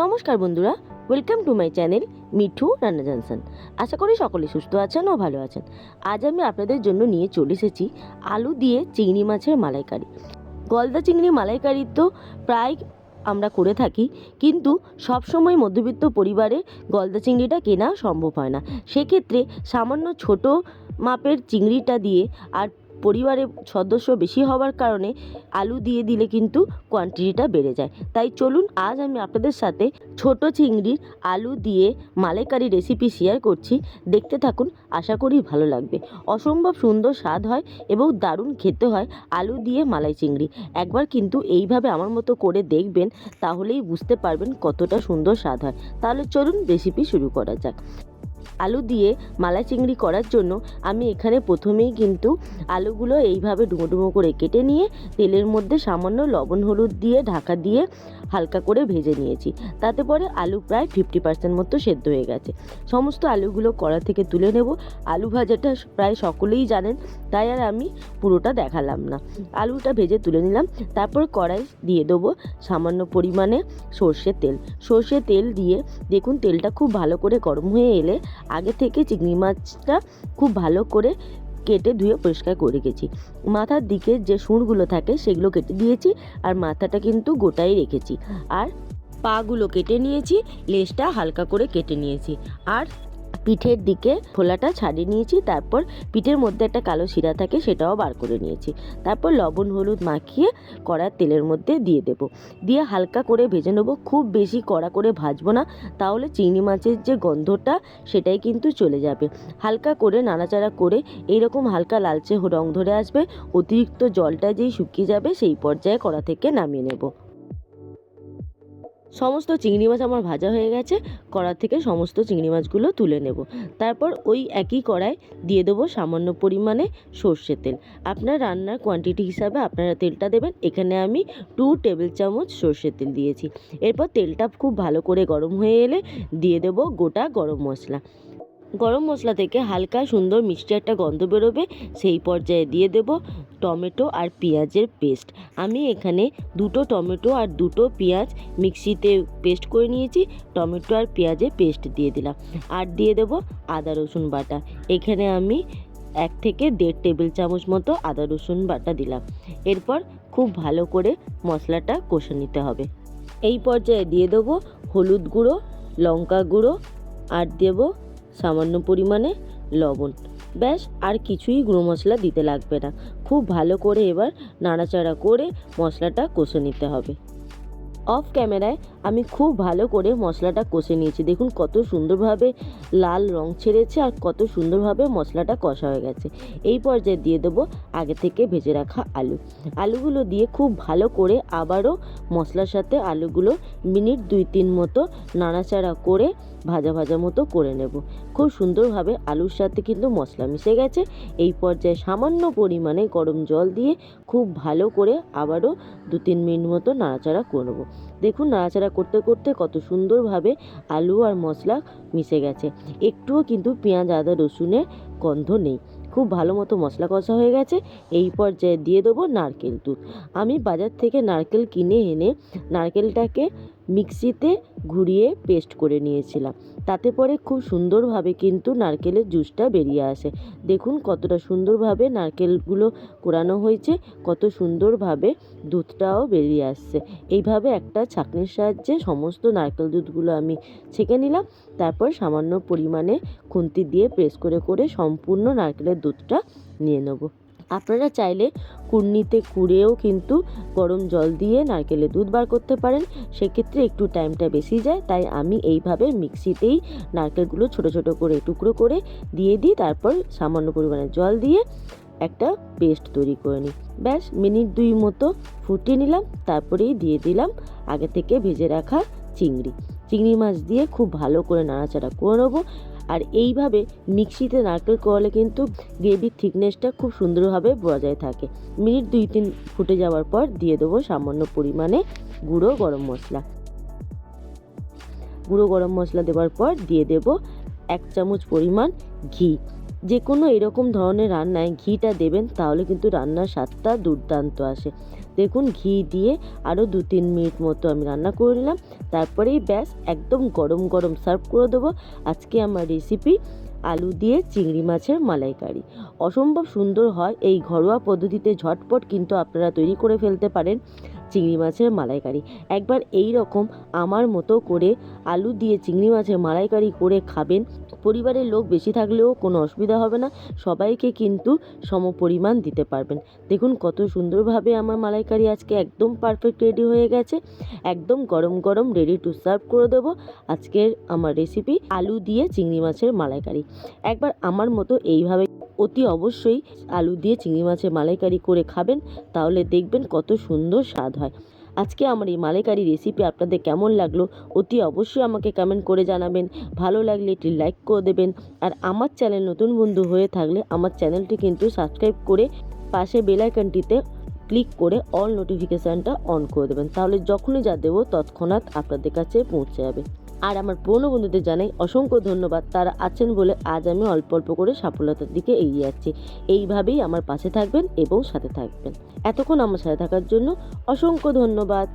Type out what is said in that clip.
নমস্কার বন্ধুরা welcome to my channel Mithu রান্না জানসান। আশা করি সকলে সুস্থ আছেন ও ভালো আছেন। আজ আমি আপনাদের জন্য নিয়ে চলে এসেছি আলু দিয়ে চিংড়ি মাছের মালাইকারি। গলদা চিংড়ি মালাইকারি তো প্রায় আমরা করে থাকি, কিন্তু সবসময় মধ্যবিত্ত পরিবারে গলদা চিংড়িটা কেনা সম্ভব হয় না। সেক্ষেত্রে সামান্য ছোট মাপের চিংড়িটা দিয়ে আর পরিবারের সদস্য বেশি হওয়ার কারণে আলু দিয়ে দিলে কিন্তু কোয়ান্টিটিটা বেড়ে যায়। তাই চলুন আজ আমি আপনাদের সাথে ছোট চিংড়ির আলু দিয়ে মালাইকারি রেসিপি শেয়ার করছি। দেখতে থাকুন, আশা করি ভালো লাগবে। অসম্ভব সুন্দর স্বাদ হয় এবং দারুণ খেতে হয় আলু দিয়ে মালাই চিংড়ি। একবার কিন্তু এইভাবে আমার মতো করে দেখবেন, তাহলেই বুঝতে পারবেন কতটা সুন্দর স্বাদ হয়। তাহলে চলুন রেসিপি শুরু করা যাক। আলু দিয়ে মালাই চিংড়ি করার জন্য আমি এখানে প্রথমেই কিন্তু আলুগুলো এইভাবে ডুমো ডুমো করে কেটে নিয়ে তেলের মধ্যে সামান্য লবণ হলুদ দিয়ে ঢাকা দিয়ে হালকা করে ভেজে নিয়েছি। তাতে পরে আলু প্রায় ফিফটি পার্সেন্ট মতো সেদ্ধ হয়ে গেছে। সমস্ত আলুগুলো কড়া থেকে তুলে নেব। আলু ভাজাটা প্রায় সকলেই জানেন, তাই আর আমি পুরোটা দেখালাম না। আলুটা ভেজে তুলে নিলাম, তারপর কড়াই দিয়ে দেবো সামান্য পরিমাণে সর্ষের তেল। সর্ষের তেল দিয়ে দেখুন, তেলটা খুব ভালো করে গরম হয়ে এলে আগে থেকে চিংড়ি মাছটা খুব ভালো করে কেটে ধুয়ে পরিষ্কার করে রেখেছি। মাথার দিকে যে সুরগুলো থাকে সেগুলো কেটে দিয়েছি আর মাথাটা কিন্তু গোটাই রেখেছি। আর পাগুলো কেটে নিয়েছি, লেজটা হালকা করে কেটে নিয়েছি। আর পিঠের দিকে খোলাটা ছাড়িয়ে নিয়েছি, তারপর পিঠের মধ্যে একটা কালো শিরা থাকে সেটাও বার করে নিয়েছি। তারপর লবণ, হলুদ মাখিয়ে কড়ার তেলের মধ্যে দিয়ে দেব। দিয়ে হালকা করে ভেজে নেব, খুব বেশি কড়া করে ভাজবো না, তাহলে চিংড়ি মাছের যে গন্ধটা সেটাই কিন্তু চলে যাবে। হালকা করে নাড়াচাড়া করে এইরকম হালকা লালচে রং ধরে আসবে, অতিরিক্ত জলটা যেই শুকিয়ে যাবে সেই পর্যায়ে কড়া থেকে নামিয়ে নেব। সমস্ত চিংড়ি মাছ আমার ভাজা হয়ে গেছে কড়া থেকে সমস্ত চিংড়ি মাছগুলো তুলে নেব। তারপর ওই একই কড়ায় দিয়ে দেবো সামান্য পরিমাণে সর্ষের তেল। আপনার রান্নার কোয়ান্টিটি হিসাবে আপনারা তেলটা দেবেন। এখানে আমি টু টেবিল চামচ সর্ষের তেল দিয়েছি। এরপর তেলটা খুব ভালো করে গরম হয়ে এলে দিয়ে দেবো গোটা গরম মশলা। গরম মশলা থেকে হালকা সুন্দর মিষ্টি একটা গন্ধ বেরোবে, সেই পর্যায়ে দিয়ে দেব টমেটো আর পেঁয়াজের পেস্ট। আমি এখানে দুটো টমেটো আর দুটো পেঁয়াজ মিক্সিতে পেস্ট করে নিয়েছি, টমেটো আর পেঁয়াজের পেস্ট দিয়ে দিলাম। আর দিয়ে দেব আদা, রসুন বাটা। এখানে আমি এক থেকে দেড় টেবিল চামচ মতো আদা, রসুন বাটা দিলাম। এরপর খুব ভালো করে মশলাটা কষে নিতে হবে। এই পর্যায়ে দিয়ে দেবো হলুদ গুঁড়ো, লঙ্কা গুঁড়ো, আর দেবো সামান্য পরিমাণে লবণ। ব্যাস, আর কিছুই গুঁড়ো মশলা দিতে লাগবে না। খুব ভালো করে এবার নাড়াচাড়া করে মশলাটা কষে নিতে হবে। অফ ক্যামেরায় আমি খুব ভালো করে মশলাটা কষে নিয়েছি। দেখুন কত সুন্দরভাবে লাল রং ছেড়েছে আর কত সুন্দরভাবে মশলাটা কষা হয়ে গেছে। এই পর্যায়ে দিয়ে দেবো আগে থেকে ভেজে রাখা আলু। আলুগুলো দিয়ে খুব ভালো করে আবারও মশলার সাথে আলুগুলো মিনিট দুই তিন মতো নাড়াচাড়া করে ভাজা ভাজা মতো করে নেব। খুব সুন্দরভাবে আলুর সাথে কিন্তু মশলা মিশে গেছে। এই পর্যায়ে সামান্য পরিমাণে গরম জল দিয়ে খুব ভালো করে আবারও দু তিন মিনিট মতো নাড়াচাড়া করব দেখুন নাড়াচাড়া করতে করতে কত সুন্দরভাবে আলু আর মশলা মিশে গেছে। একটুও কিন্তু পেঁয়াজ, আদা, রসুনের গন্ধ নেই। খুব ভালো মতো মশলা কষা হয়ে গেছে। এই পর্যায়ে দিয়ে দেবো নারকেল দুধ। আমি বাজার থেকে নারকেল কিনে এনে নারকেলটাকে মিক্সিতে ঘুরিয়ে পেস্ট করে নিয়েছিলাম। তাতে পরে খুব সুন্দরভাবে কিন্তু নারকেলের জুসটা বেরিয়ে আসে। দেখুন কতটা সুন্দরভাবে নারকেলগুলো কোরানো হয়েছে, কত সুন্দরভাবে দুধটাও বেরিয়ে আসছে। এইভাবে একটা ছাঁকনির সাহায্যে সমস্ত নারকেল দুধগুলো আমি ছেঁকে নিলাম, তারপর সামান্য পরিমাণে খুন্তি দিয়ে প্রেস করে করে সম্পূর্ণ নারকেলের দুধটা নিয়ে নেব। আপনারা চাইলে কুর্নিতে কুড়েও কিন্তু গরম জল দিয়ে নারকেলের দুধ বার করতে পারেন। সেক্ষেত্রে একটু টাইমটা বেশি যায়, তাই আমি এইভাবে মিক্সিতেই নারকেলগুলো ছোট ছোট করে, টুকরো করে দিয়ে দিই। তারপর সামান্য পরিমাণে জল দিয়ে একটা পেস্ট তৈরি করে নিই। ব্যাস, মিনিট দুই মতো ফুটিয়ে নিলাম, তারপরেই দিয়ে দিলাম আগে থেকে ভেজে রাখা চিংড়ি। চিংড়ি মাছ দিয়ে খুব ভালো করে নাড়াচাড়া করে নেব। আর এইভাবে মিক্সিতে নারকেল করলে কিন্তু গ্রেভির থিকনেসটা খুব সুন্দরভাবে বজায় থাকে। মিনিট দুই তিন ফুটে যাওয়ার পর দিয়ে দেবো সামান্য পরিমাণে গুঁড়ো গরম মশলা। গুঁড়ো গরম মশলা দেওয়ার পর দিয়ে দেব এক চামচ পরিমাণ ঘি। যে কোনো এরকম ধরনের রান্নায় ঘিটা দেবেন, তাহলে কিন্তু রান্নার স্বাদটা দুর্দান্ত আসে। দেখুন, ঘি দিয়ে আরও দু তিন মিনিট মতো আমি রান্না করে নিলাম। তারপরেই ব্যাস, একদম গরম গরম সার্ভ করে দেবো। আজকে আমার রেসিপি আলু দিয়ে চিংড়ি মাছের মালাইকারি। অসম্ভব সুন্দর হয়, এই ঘরোয়া পদ্ধতিতে ঝটপট কিন্তু আপনারা তৈরি করে ফেলতে পারেন। চিংড়ি মাছের মালাইকারি। একবার এই রকম আমার মতো করে আলু দিয়ে চিংড়ি মাছের মালাইকারি করে খাবেন। পরিবারের লোক বেশি থাকলেও কোনো অসুবিধা হবে না। সবাইকে কিন্তু সমপরিমাণ দিতে পারবেন। দেখুন কত সুন্দরভাবে আমার মালাইকারি আজকে একদম পারফেক্ট রেডি হয়ে গেছে। একদম গরম গরম রেডি টু সার্ভ করে দেবো। আজকের আমার রেসিপি আলু দিয়ে চিংড়ি মাছের মালাইকারি। একবার আমার মতো এইভাবে অতি অবশ্যই আলু দিয়ে চিংড়ি মাছের মালাইকারি করে খাবেন, তাহলে দেখবেন কত সুন্দর স্বাদ হয়। আজকে আমার এই মালাইকারি রেসিপি আপনাদের কেমন লাগল, অতি অবশ্যই আমাকে কমেন্ট করে জানাবেন। ভালো লাগলে একটি লাইক করে দেবেন। আর আমার চ্যানেল নতুন বন্ধু হয়ে থাকলে আমার চ্যানেলটি কিন্তু সাবস্ক্রাইব করে পাশে বেল আইকনটিতে ক্লিক করে অল নোটিফিকেশানটা অন করে দেবেন। তাহলে যখনই যা দেবো তৎক্ষণাৎ আপনাদের কাছে পৌঁছে যাবে। আর আমার পুরনো বন্ধুদের জানাই অসংখ্য ধন্যবাদ। তারা আছেন বলে আজ আমি অল্প অল্প করে সফলতার দিকে এগিয়ে যাচ্ছি। এইভাবেই আমার পাশে থাকবেন এবং সাথে থাকবেন। এতক্ষণ আমার সাথে থাকার জন্য অসংখ্য ধন্যবাদ।